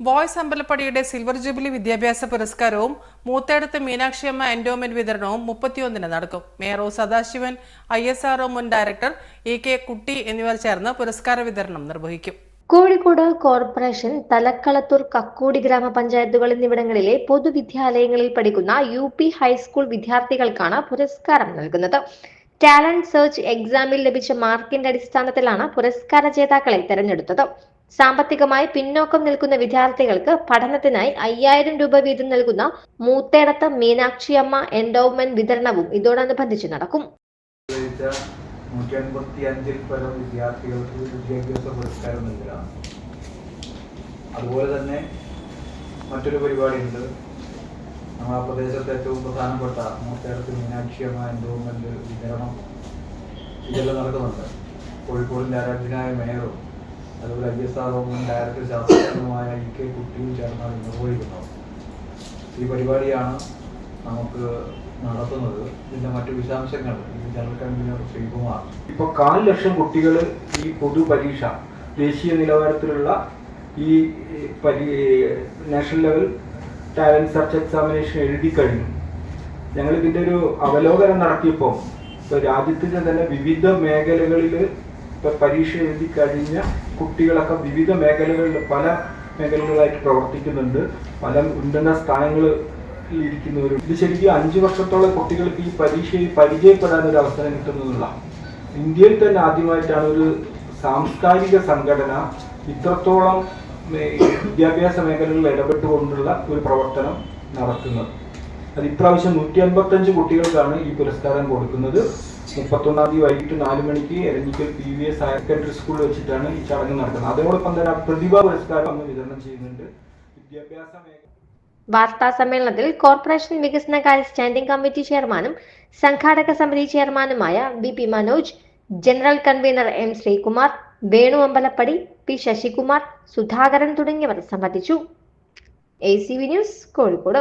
Boys അമ്പലപ്പടിയുടെ silver jubilee വിദ്യാഭ്യാസ പുരസ്കാരവും Moothedath Meenakshiamma endowment വിതരണവും മുപ്പത്തിയൊന്നിന് നടക്കും mayor O Sadasivan I S R O മുൻ ഡയറക്ടർ എ കെ കുട്ടി എന്നിവർ ചേർന്ന് പുരസ്കാര വിതരണം നിർവഹിക്കും കോഴിക്കോട് കോർപ്പറേഷൻ തലക്കളത്തൂർ കക്കോടി ഗ്രാമപഞ്ചായത്തുകൾ എന്നിവിടങ്ങളിലെ പൊതുവിദ്യാലയങ്ങളിൽ പഠിക്കുന്ന യു പി ഹൈസ്കൂൾ വിദ്യാർത്ഥികൾക്കാണ് പുരസ്കാരം നൽകുന്നത്. ടാലന്റ് സെർച്ച് എക്സാമിൽ ലഭിച്ച മാർക്കിന്റെ അടിസ്ഥാനത്തിലാണ് പുരസ്കാര ജേതാക്കളെ തെരഞ്ഞെടുത്തത്. സാമ്പത്തികമായി പിന്നോക്കം നിൽക്കുന്ന വിദ്യാർത്ഥികൾക്ക് പഠനത്തിനായി അയ്യായിരം രൂപ വീതം നൽകുന്ന മൂത്തേടത്ത് മീനാക്ഷിയമ്മ എൻഡോവ്മെന്റ് വിതരണവും ഇതോടനുബന്ധിച്ച് നടക്കും. വിദ്യാർത്ഥികൾക്ക് അതുപോലെ തന്നെ മറ്റൊരു പരിപാടിയുണ്ട്. ആ പ്രദേശത്തെ ഏറ്റവും പ്രധാനപ്പെട്ട മൂത്തേടത്ത് മീനാക്ഷിയമ്മ എൻഡോമെന്റ് വിതരണം ഇതെല്ലാം നടക്കുന്നുണ്ട്. കോഴിക്കോടിന്റെ ആരാധ്യനായ മേയറും അതുപോലെ ഐ എസ് ആർ ഡയറക്ടർ ശാസ്ത്രജ്ഞനുമായ ഇ കെ കുട്ടിയും ചേർന്നാണ് നിർവഹിക്കുന്നത് ഈ പരിപാടിയാണ് നമുക്ക് നടത്തുന്നത്. ഇതിന്റെ മറ്റു വിശദാംശങ്ങൾ ജനറൽ കൺവീനർ ശ്രീകുമാർ. ഇപ്പോൾ കാൽ ലക്ഷം കുട്ടികൾ ഈ പൊതുപരീക്ഷ ദേശീയ നിലവാരത്തിലുള്ള ഈ പരി national level talent search examination എഴുതി കഴിഞ്ഞു. ഞങ്ങൾ ഇതിന്റെ ഒരു അവലോകനം നടത്തിയപ്പോൾ ഇപ്പോൾ രാജ്യത്തിന്റെ തന്നെ വിവിധ മേഖലകളിൽ ഇപ്പോൾ പരീക്ഷ എഴുതി കഴിഞ്ഞ കുട്ടികളൊക്കെ വിവിധ മേഖലകളിൽ പല മേഖലകളായിട്ട് പ്രവർത്തിക്കുന്നുണ്ട്. പല ഉന്നത സ്ഥാനങ്ങളിൽ ഇരിക്കുന്നവരും. ഇത് ശരിക്കും അഞ്ചു വർഷത്തോളം കുട്ടികൾക്ക് ഈ പരീക്ഷയിൽ പരിചയപ്പെടാൻ ഒരു അവസരം കിട്ടുന്നതല്ല ഇന്ത്യയിൽ തന്നെ ആദ്യമായിട്ടാണ് ഒരു സാംസ്കാരിക സംഘടന ഇത്രത്തോളം വിദ്യാഭ്യാസ മേഖലകളിൽ ഇടപെട്ടുകൊണ്ടുള്ള ഒരു പ്രവർത്തനം നടത്തുന്നത് അത് ഇപ്രാവശ്യം നൂറ്റി അൻപത്തഞ്ച് കുട്ടികൾക്കാണ് ഈ പുരസ്കാരം കൊടുക്കുന്നത്. മുപ്പത്തൊന്നാം തീയതി വൈകിട്ട് നാല് മണിക്ക് Eranhikkal P V S higher secondary സ്കൂളിൽ വെച്ചിട്ടാണ് ഈ ചടങ്ങ് നടക്കുന്നത്. അതോടൊപ്പം തന്നെ പ്രതിഭാ പുരസ്കാരം അന്ന് വിതരണം ചെയ്യുന്നുണ്ട് വിദ്യാഭ്യാസ മേഖല വാർത്താ സമ്മേളനത്തിൽ കോർപ്പറേഷൻ വികസന കാര്യ സ്റ്റാൻഡിംഗ് കമ്മിറ്റി ചെയർമാനും സംഘാടക സമിതി ചെയർമാനുമായ V P Manoj general convener M Sreekumar Venu Ambalappadi P Sasikumar Sudhakaran തുടങ്ങിയവർ സംബന്ധിച്ചു. A C V news Kozhikode.